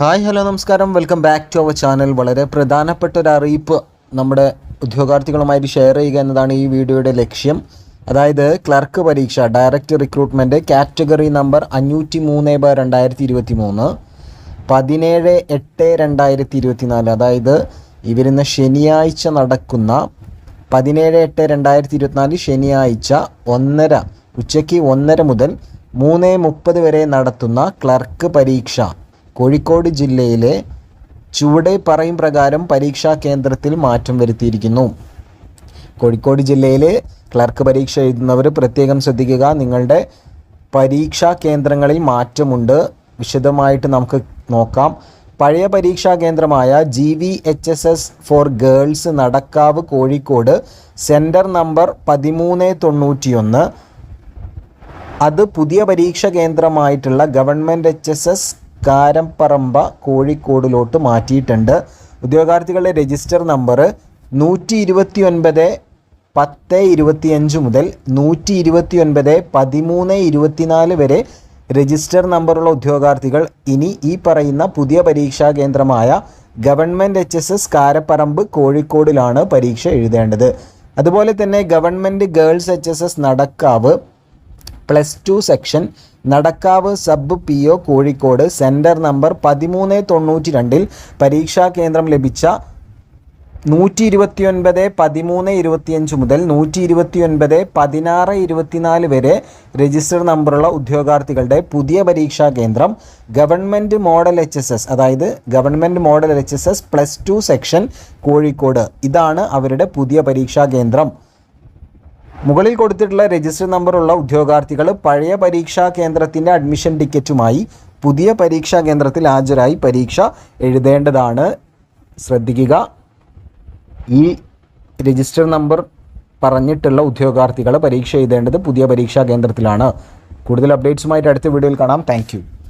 Hi hello നമസ്കാരം. Welcome back to our channel. വളരെ പ്രധാനപ്പെട്ട ഒരു അറിയിപ്പ് നമ്മുടെ ഉദ്യോഗാർത്ഥികളുമായിട്ട് ഷെയർ ചെയ്യുക എന്നതാണ് ഈ വീഡിയോയുടെ ലക്ഷ്യം. അതായത് ക്ലർക്ക് പരീക്ഷ ഡയറക്റ്റ് റിക്രൂട്ട്മെന്റ് കാറ്റഗറി നമ്പർ അഞ്ഞൂറ്റി മൂന്ന് ബ രണ്ടായിരത്തി ഇരുപത്തി മൂന്ന് പതിനേഴ് എട്ട് രണ്ടായിരത്തി ഇരുപത്തി നാല് അതായത് ഇവരുന്ന വരുന്ന ശനിയാഴ്ച നടക്കുന്ന പതിനേഴ് എട്ട് രണ്ടായിരത്തി ഇരുപത്തിനാല് ശനിയാഴ്ച ഒന്നര ഉച്ചയ്ക്ക് ഒന്നര മുതൽ മൂന്ന് മുപ്പത് വരെ നടത്തുന്ന ക്ലർക്ക് പരീക്ഷ. കോഴിക്കോട് ജില്ലയിലെ ചുവടെ പറയും പ്രകാരം പരീക്ഷാ കേന്ദ്രത്തിൽ മാറ്റം വരുത്തിയിരിക്കുന്നു. കോഴിക്കോട് ജില്ലയിലെ ക്ലർക്ക് പരീക്ഷ എഴുതുന്നവർ പ്രത്യേകം ശ്രദ്ധിക്കുക. നിങ്ങളുടെ പരീക്ഷാ കേന്ദ്രങ്ങളിൽ മാറ്റമുണ്ട്. വിശദമായിട്ട് നമുക്ക് നോക്കാം. പഴയ പരീക്ഷാ കേന്ദ്രമായ G V H S S for girls Nadakkavu Kozhikode centre number പതിമൂന്ന് തൊണ്ണൂറ്റിയൊന്ന്. അത് പുതിയ പരീക്ഷ കേന്ദ്രമായിട്ടുള്ള government H S S Karaparamba കോഴിക്കോടിലോട്ട് മാറ്റിയിട്ടുണ്ട്. ഉദ്യോഗാർത്ഥികളുടെ രജിസ്റ്റർ നമ്പർ നൂറ്റി ഇരുപത്തി ഒൻപത് പത്ത് ഇരുപത്തിയഞ്ച് മുതൽ നൂറ്റി ഇരുപത്തി ഒൻപത് പതിമൂന്ന് ഇരുപത്തിനാല് വരെ രജിസ്റ്റർ നമ്പറുള്ള ഉദ്യോഗാർത്ഥികൾ ഇനി ഈ പറയുന്ന പുതിയ പരീക്ഷാ കേന്ദ്രമായ government H S S Karaparamba കോഴിക്കോടിലാണ് പരീക്ഷ എഴുതേണ്ടത്. അതുപോലെ തന്നെ government girls H S S Nadakkavu plus two section Nadakkavu sub P O Kozhikode centre number പതിമൂന്ന് തൊണ്ണൂറ്റി രണ്ടിൽ പരീക്ഷാ കേന്ദ്രം ലഭിച്ച നൂറ്റി ഇരുപത്തിയൊൻപത് പതിമൂന്ന് ഇരുപത്തിയഞ്ച് മുതൽ നൂറ്റി ഇരുപത്തിയൊൻപത് പതിനാറ് ഇരുപത്തിനാല് വരെ രജിസ്റ്റർ നമ്പറുള്ള ഉദ്യോഗാർത്ഥികളുടെ പുതിയ പരീക്ഷാ കേന്ദ്രം government model H S S അതായത് government model H S S plus two section Kozhikode. ഇതാണ് അവരുടെ പുതിയ പരീക്ഷാ കേന്ദ്രം. മുകളിൽ കൊടുത്തിട്ടുള്ള രജിസ്റ്റർ നമ്പറുള്ള ഉദ്യോഗാർത്ഥികൾ പഴയ പരീക്ഷാ കേന്ദ്രത്തിന്റെ അഡ്മിഷൻ ടിക്കറ്റുമായി പുതിയ പരീക്ഷാ കേന്ദ്രത്തിൽ ഹാജരായി പരീക്ഷ എഴുതേണ്ടതാണ്. ശ്രദ്ധിക്കുക. ഈ രജിസ്റ്റർ നമ്പർ പറഞ്ഞിട്ടുള്ള ഉദ്യോഗാർത്ഥികൾ പരീക്ഷ എഴുതേണ്ടത് പുതിയ പരീക്ഷാ കേന്ദ്രത്തിലാണ്. കൂടുതൽ അപ്ഡേറ്റ്സുമായിട്ട് അടുത്ത വീഡിയോയിൽ കാണാം. താങ്ക്